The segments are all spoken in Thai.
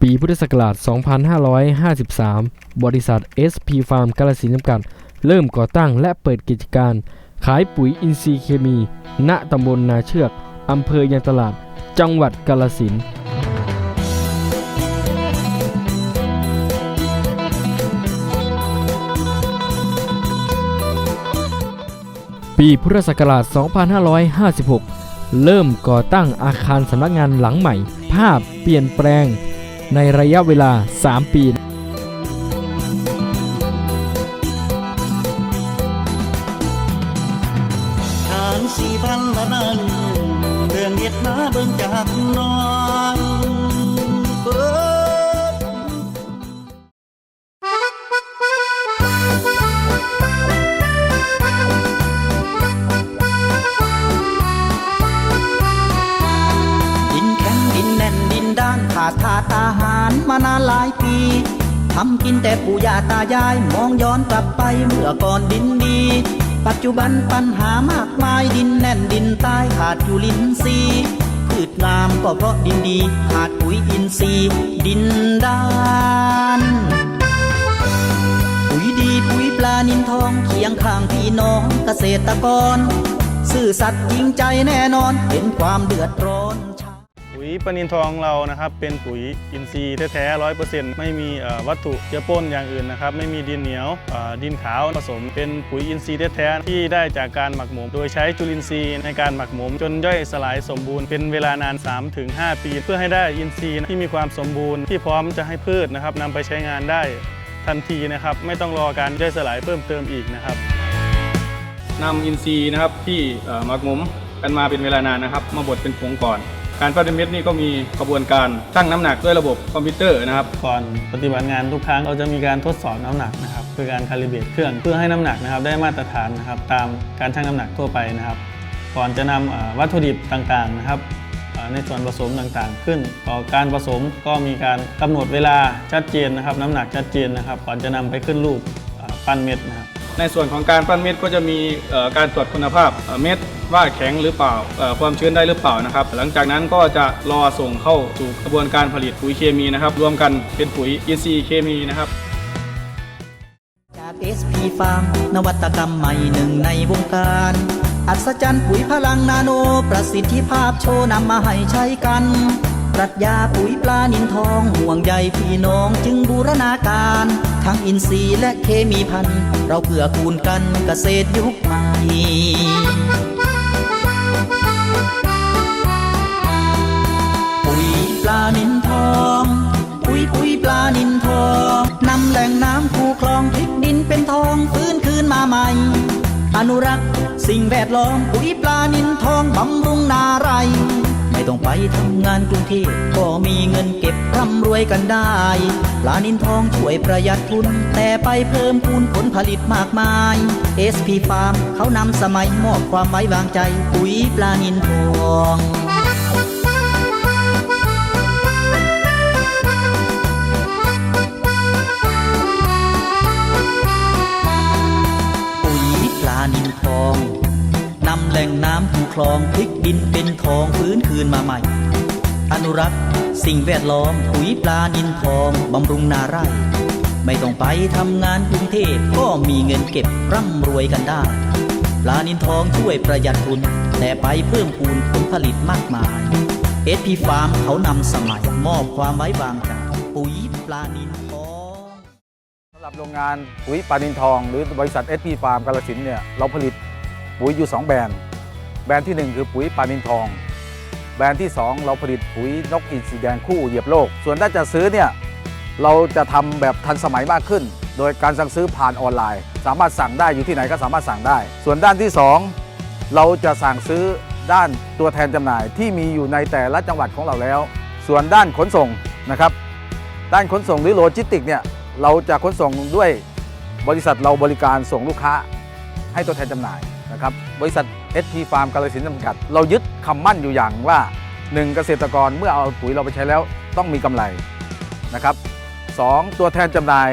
ปีพุทธศักราช 2553 บริษัท SP Farm กาลสินจำกัด เริ่มก่อตั้งและเปิดกิจการ ขายปุ๋ยอินทรีย์เคมี ณ ตำบลนาเชือก อำเภอยางตลาด จังหวัดกาลสินปีพุทธศักราช 2556 เริ่มก่อตั้งอาคารสำนักงานหลังใหม่ ภาพเปลี่ยนแปลง ในระยะเวลา 3 ปีาหารมานานหลายปีทำกินแต่ปู่ย่าตายายมองย้อนกลับไปเมื่อก่อนดินดี ปัจจุบันปัญหามากมายดินแน่นดินใต้ขาดอยู่ลินทรีพืชงามก็เพราะดินดีขาดปุ๋ยอินทรีย์ดินดานปุ๋ยดีปุ๋ยปลานินทองเคียงข้างพี่น้องเกษตรกร ซื่อสัตย์จริงใจแน่นอนเห็นความเดือดร้อน ยปนินทองเรานะครับเป็นปุ๋ยอินทรีย์แท้ๆร้อยเปอร์เซ็นต์ไม่มีวัตถุเจือปนอย่างอื่นนะครับไม่มีดินเหนียวดินขาวผสม เป็นปุ๋ยอินทรีย์แท้ๆที่ได้จากการหมักหมม โดยใช้จุลินทรีย์ในการหมักหมม จนย่อยสลายสมบูรณ์เป็นเวลานาน 3-5 ปี เพื่อให้ได้อินทรีย์ที่มีความสมบูรณ์ที่พร้อมจะให้พืชนะครับนำไปใช้งานได้ทันทีนะครับไม่ต้องรอการย่อยสลายเพิ่มเติมอีกนะครับนำอินทรีย์นะครับที่หมักหมมกันมาเป็นเวลานานนะครับ มาบดเป็นผงก่อน การปั้นเม็ดนี่ก็มีกระบวนการตั้งน้ำหนักด้วยระบบคอมพิวเตอร์นะครับก่อนปฏิบัติงานทุกครั้งเราจะมีการทดสอบน้ำหนักนะครับคือการคาลิเบรตเครื่องเพื่อให้น้ำหนักนะครับได้มาตรฐานนะครับตามการชั่งน้ำหนักทั่วไปนะครับ ก่อนจะนำเอ่อวัตถุดิบต่างๆนะครับในส่วนผสมต่างๆ ขึ้นต่อการผสมก็มีการกำหนดเวลาชัดเจนนะครับ น้ำหนักชัดเจนนะครับ ก่อนจะนำไปขึ้นรูปปั้นเม็ดนะครับ ในส่วนของการปั้นเม็ดก็จะมีการตรวจคุณภาพเม็ดว่าแข็งหรือเปล่าความชื้นได้หรือเปล่านะครับ หลังจากนั้นก็จะรอส่งเข้าสู่กระบวนการผลิตปุ๋ยเคมีนะครับ รวมกันเป็นปุ๋ยอินทรีย์เคมีนะครับจาก SP Farm นวัตกรรมใหม่หนึ่งในวงการ อัศจรรย์ปุ๋ยพลังนาโน ประสิทธิภาพโชว์นำมาให้ใช้กัน ปรัชญาปุ๋ยปลานินทองห่วงใยพี่น้องจึงบูรณาการ ทั้งอินทรีย์และเคมีพันธุ์ เราเพื่อคูณกันเกษตรยุคใหม่ปุ๋ยปลานินทอง ปุ๋ยปุ๋ยปลานินทองนำแหล่งน้ำคูคลองพลิกดินเป็นทองฟื้นคืนมาใหม่ อนุรักษ์สิ่งแวดล้อมปุ๋ยปลานินทองบำรุงนาไร ต้องไปทำงานกรุงเทพก็มีเงินเก็บร่ำรวยกันได้ปลานินทองช่วยประหยัดทุน แต่ไปเพิ่มคูนผลผลิตมากมาย SP Farm เขานำสมัยมอบความไว้วางใจปุ๋ยปลานินทองำแหล่งน้ำคูคลองพลิกดินเป็นทองฟื้นคืนมาใหม่ อนุรักษ์ สิ่งแวดล้อมปุ๋ยปลานินทองบำรุงนาไร่ ไม่ต้องไปทำงานกรุงเทพก็มีเงินเก็บร่ำรวยกันได้ ปลานินทองช่วยประหยัดทุน แต่ไปเพิ่มพูนผลผลิตมากมายเอสพีฟาร์มเขานำสมัยมอบความไว้วางใจปุ๋ยปลานินทองสำหรับโรงงานปุ๋ยปลานินทอง หรือบริษัท SP Farm กาลสินเนี่ยเราผลิต ปุ๋ยอยู่ 2 แบรนด์ แบรนด์ทีหนึ่1 คือปุ๋ยปานินทอง แบรนด์ที่ 2 เราผลิตปุ๋ยนกอินทรีแดงคู่เหยียบโลก ส่วนถ้าจะซื้อเนี่ยเราจะทำแบบทันสมัยมากขึ้น โดยการสั่งซื้อผ่านออนไลน์ สามารถสั่งได้อยู่ที่ไหนก็สามารถสั่งได้ ส่วนด้านที่ 2 เราจะสั่งซื้อด้านตัวแทนจำหน่ายที่มีอยู่ในแต่ละจังหวัดของเราแล้ว ส่วนด้านขนส่งนะครับ ด้านขนส่งหรือโลจิสติกเนี่ยเราจะขนส่งด้วยบริษัทเราบริการส่งลูกค้าให้ตัวแทนจำหน่าย นะครับบริษัท SP Farm กาลสินจำกัด เรายึดคำมั่นอยู่อย่างว่า 1 เกษตรกรเมื่อเอาปุ๋ยเราไปใช้แล้วต้องมีกำไรนะครับสองตัวแทนจำหน่าย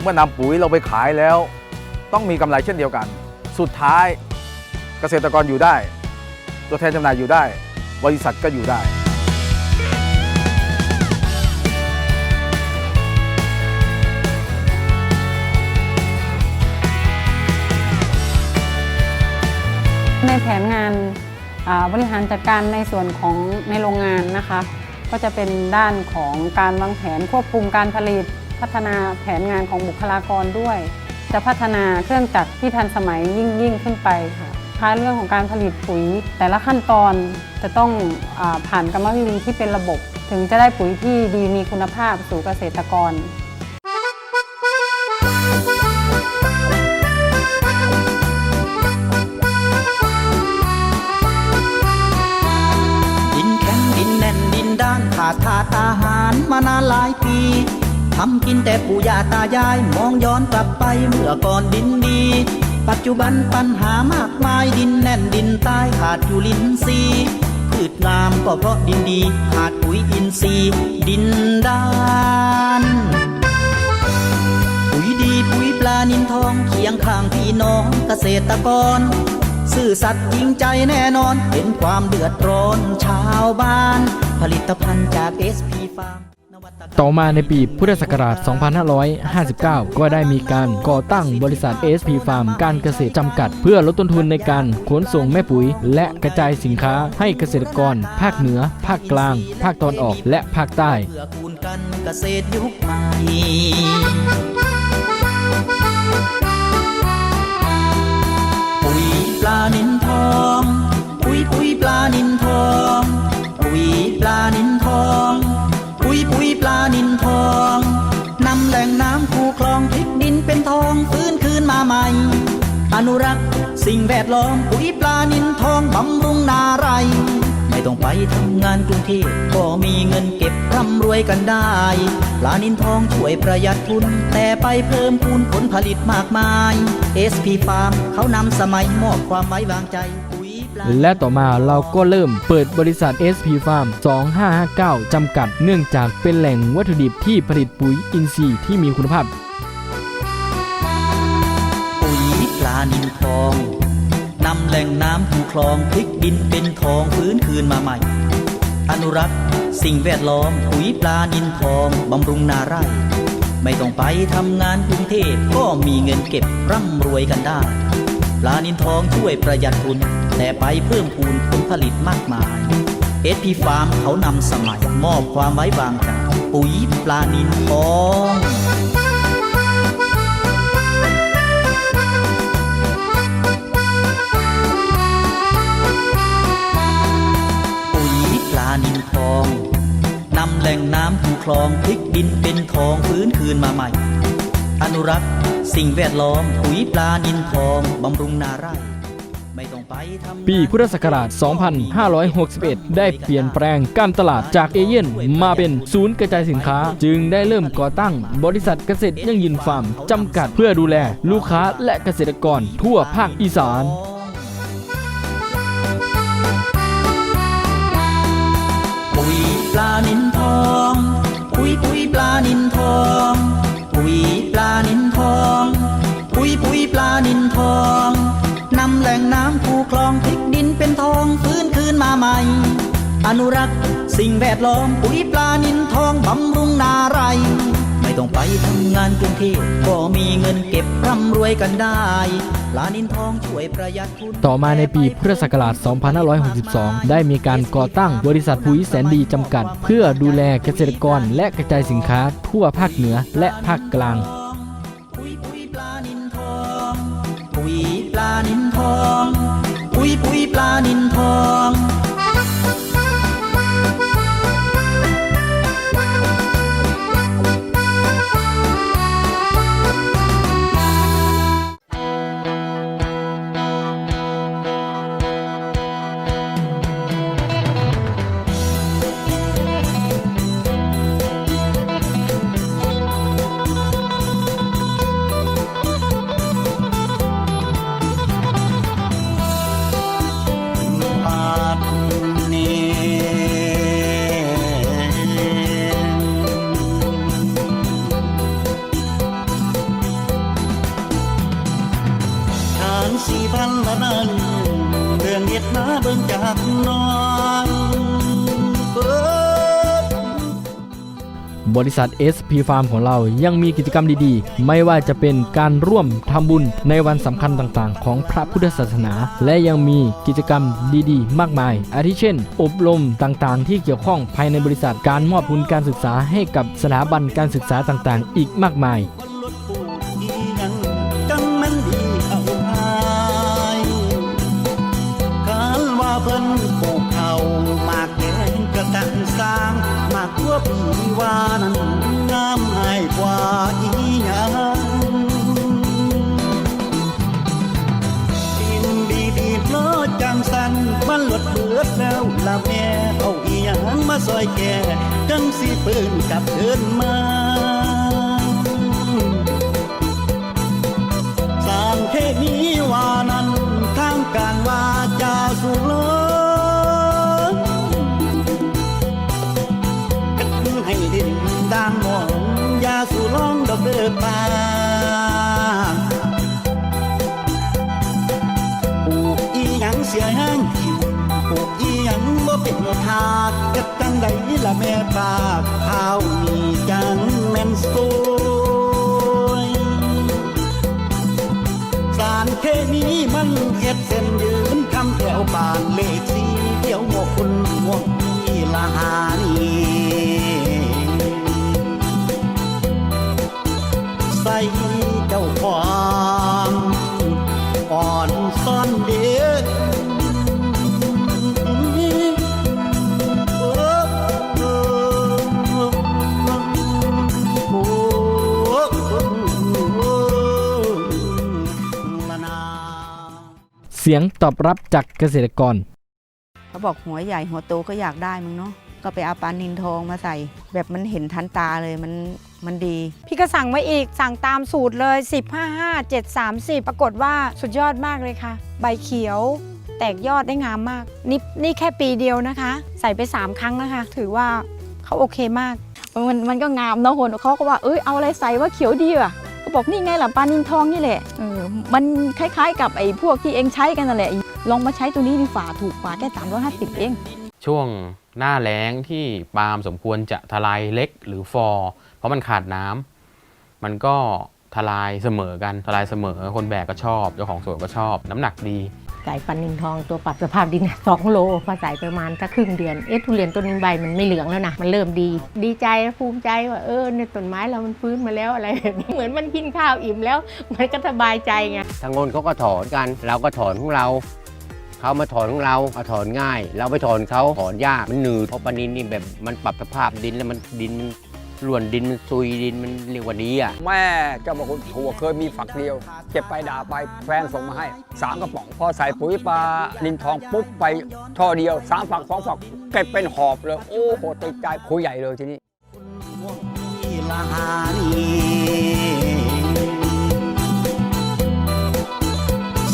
เมื่อนำปุ๋ยเราไปขายแล้ว ต้องมีกำไรเช่นเดียวกัน สุดท้ายเกษตรกรอยู่ได้ ตัวแทนจำหน่ายอยู่ได้ บริษัทก็อยู่ได้ แผนงานบริหารจัดการในส่วนของในโรงงานนะคะ ก็จะเป็นด้านของการวางแผนควบคุมการผลิต พัฒนาแผนงานของบุคลากรด้วย จะพัฒนาเครื่องจักรที่ทันสมัยยิ่งยิ่งขึ้นไปค่ะท้ายเรื่องของการผลิตปุ๋ย แต่ละขั้นตอนจะต้องอผ่านกรรมวิธีที่เป็นระบบ ถึงจะได้ปุ๋ยที่ดีมีคุณภาพสู่เกษตรกร อาหารมานานหลายปีทำกินแต่ปู่ย่าตายาย มองย้อนกลับไปเมื่อก่อนดินดี ปัจจุบันปัญหามากมายดินแน่นดินใต้ขาดจุลินทรีพืชงามก็เพราะดินดี ขาดปุ๋ยอินทรีย์ดินดานปุ๋ยดีปุ๋ยปลานินทองเคียงข้างพี่น้องเกษตรกร ซื่อสัตย์จริงใจแน่นอน เห็นความเดือดร้อนชาวบ้าน ผลิตภัณฑ์จาก SP Farm ต่อมาในปีพุทธศักราช 2559 ก็ได้มีการก่อตั้งบริษัท ASP Farm การเกษตรจำกัด เพื่อลดต้นทุนในการขนส่งแม่ปุ๋ย และกระจายสินค้าให้เกษตรกร ภาคเหนือ ภาคกลาง ภาคตอนออกและภาคใต้เกษตรยุคใหม่ปุ๋ยปลานินทอง ปุ๋ยปุ๋ยปลานินทอง ปุ๋ยปลานินทอง ยปุ๋ยปลานินทองนำแหล่งน้ำคูคลองพลิกดินเป็นทองฟื้นคืนมาใหม่ อนุรักษ์สิ่งแวดล้อมปุ๋ยปลานินทองบำรุงนาไร ไม่ต้องไปทำงานกรุงเทพก็มีเงินเก็บร่ำรวยกันได้ ปลานินทองช่วยประหยัดทุน แต่ไปเพิ่มพูนผลผลิตมากมาย SP Farm เขานำสมัยมอบความไว้วางใจ และต่อมาเราก็เริ่มเปิดบริษัท SP Farm 2559 จำกัด เนื่องจากเป็นแหล่งวัตถุดิบที่ผลิตปุ๋ยอินทรีย์ที่มีคุณภาพ ปุ๋ยปลานินทองนำแหล่งน้ำคูคลองพลิกดินเป็นทองฟื้นคืนมาใหม่ อนุรักษ์ สิ่งแวดล้อมปุ๋ยปลานินทองบำรุงนาไร่ ไม่ต้องไปทำงานกรุงเทพก็มีเงินเก็บร่ำรวยกันได้ ปลานินทองช่วยประหยัดทุน แต่ไปเพิ่มพูนผลผลิตมากมายเอสพีฟาร์มเขานำสมัยมอบความไว้วางใจปุ๋ยปลานินทองปุ๋ยปลานินทองนำแหล่งน้ำคูคลองพลิกดินเป็นทองฟื้นคืนมาใหม่ อนุรักษ์ สิ่งแวดล้อมปุ๋ยปลานินทองบำรุงนาไร่ ปีพุทธศักราช 2561 ได้เปลี่ยนแปลงการตลาดจากเอเย่นมาเป็นศูนย์กระจายสินค้า จึงได้เริ่มก่อตั้งบริษัทเกษตรยั่งยืนฟาร์มจำกัดเพื่อดูแลลูกค้าและเกษตรกรทั่วภาคอีสานปุ๋ยปลานินทองปุ๋ยปุ๋ยปลานินทองปุ๋ยปลานินทองปุ๋ยปุ๋ยปลานินทอง นำแหล่งน้ำคูคลองพลิกดินเป็นทองฟื้นคืนมาใหม่ อนุรักษ์สิ่งแวดล้อมปุ๋ยปลานินทองบำรุงนาไร ไม่ต้องไปทำงานกรุงเทพก็มีเงินเก็บร่ำรวยกันได้ปลานินทองช่วยประหยัดทุนต่อมาในปีพุทธศักราช 2562 ได้มีการก่อตั้งบริษัทปุ๋ยแสนดีจำกัด เพื่อดูแลเกษตรกรและกระจายสินค้าทั่วภาคเหนือและภาคกลาง นินทอง ปุ๋ยปุ๋ยปลานินทอง ริษัท SP Farm ของเรายังมีกิจกรรมดีๆ ไม่ว่าจะเป็นการร่วมทำบุญในวันสำคัญต่างๆ ของพระพุทธศาสนา และยังมีกิจกรรมดีๆ มากมาย อาทิเช่น อบรมต่างๆ ที่เกี่ยวข้องภายในบริษัทการมอบทุนการศึกษาให้กับสถาบันการศึกษาต่างๆ อีกมากมาย ดแล้วละแม่เอาอีหยังมาซอยแก่จังสิปืนกลับเดินมาสารเคมีว่านั้นทางการว่าจาสูงเลกันให้ดินด่างหมองยาสูร้องดอกเดือปา ยังบ่เป็นทากเก็ดจังใดละแม่ปากข้าวมีจังแม่นสวยสารเคมีมันเฮ็ดเส้นยืนคำแถวบานเลขสีเดียวหมกคุณหมวกที่ละหานีใส่เจ้าควา เสียงตอบรับจากเกษตรกร เขาบอกหัวใหญ่หัวโตก็อยากได้มึงเนาะก็ไปเอาปลานินทองมาใส่ แบบมันเห็นทันตาเลยมันมันดี พี่ก็สั่งไว้อีกสั่งตามสูตรเลย 10 5 5 7 3 0ปรากฏว่าสุดยอดมากเลยค่ะ ใบเขียวแตกยอดได้งามมาก นี่นี่แค่ปีเดียวนะคะ ใส่ไป 3 ครั้งนะคะ ถือว่าเขาโอเคมาก มันมันก็งามเนาะคนเขาก็ว่าเอ้ยเอาอะไรใส่ว่าเขียวดีอะก็ บอกนี่ไงล่ะปลานินทองนี่แหละเออมันคล้ายๆ กับไอ้พวกที่เองใช้กันนั่นแหละลองมาใช้ตัวนี้ดีฝ่าถูกกว่าแค่350 เอง ช่วงหน้าแล้งที่ปาล์มสมควรจะทลายเล็กหรือฟอร์เพราะมันขาดน้ำมันก็ทลายเสมอกันทลายเสมอคนแบกก็ชอบเจ้าของสวนก็ชอบ น้ำหนักดี ใส่ปันนินทองตัวปรับสภาพดิน2โลพอใส่ประมาณสักครึ่งเดือนเอ๊ะทุเรียนต้นนี้ใบมันไม่เหลืองแล้วนะมันเริ่มดี ดีใจภูมิใจว่าเออเนี่ยต้นไม้เรามันฟื้นมาแล้วอะไรแบบนี้เหมือนมันกินข้าวอิ่มแล้ว มันก็สบายใจไงทางโน้นเขาก็ถอนกัน เราก็ถอนของเราเขามาถอนของเราเอาถอนง่าย เราไปถอนเขาถอนยากมันหนืดเพราะปลานินนี่แบบมันปรับสภาพดินแล้วมันดินมัน ร่วนดินมันซุยดินมันเรียกว่าดีอะ แม่เจ้าบอกคุณถั่วเคยมีฝักเดียว เก็บไปด่าไปแฟนส่งมาให้สามกระป๋อง พอใส่ปุ๋ยปลานินทองปุ๊บไปท่อเดียวสามฝักสองฝักเก็บเป็นหอบเลย โอ้โหติดใจคุยใหญ่เลยทีนี้ที่ละหานี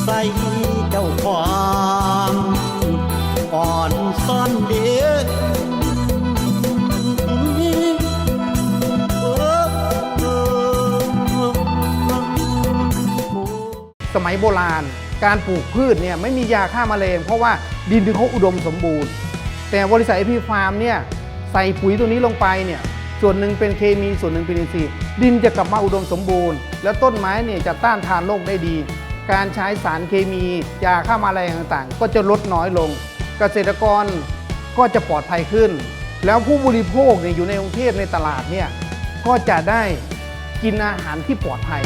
ใส่เจ้าความอ่อนซ่อนเดีย มัยโบราณ การปลูกพืชเนี่ยไม่มียาฆ่าแมลงเพราะว่าดินเขาอุดมสมบูรณ์ แต่บริษัทเอพีฟาร์มเนี่ยใส่ปุ๋ยตัวนี้ลงไปเนี่ยส่วนหนึ่งเป็นเคมีส่วนหนึ่งเป็นอินทรีย์ดินจะกลับมาอุดมสมบูรณ์ แล้วต้นไม้เนี่ยจะต้านทานโรคได้ดี การใช้สารเคมี ยาฆ่าแมลงต่างๆ ก็จะลดน้อยลง เกษตรกรก็จะปลอดภัยขึ้น แล้วผู้บริโภคเนี่ยอยู่ในกรุงเทพในตลาดเนี่ยก็จะได้กินอาหารที่ปลอดภัย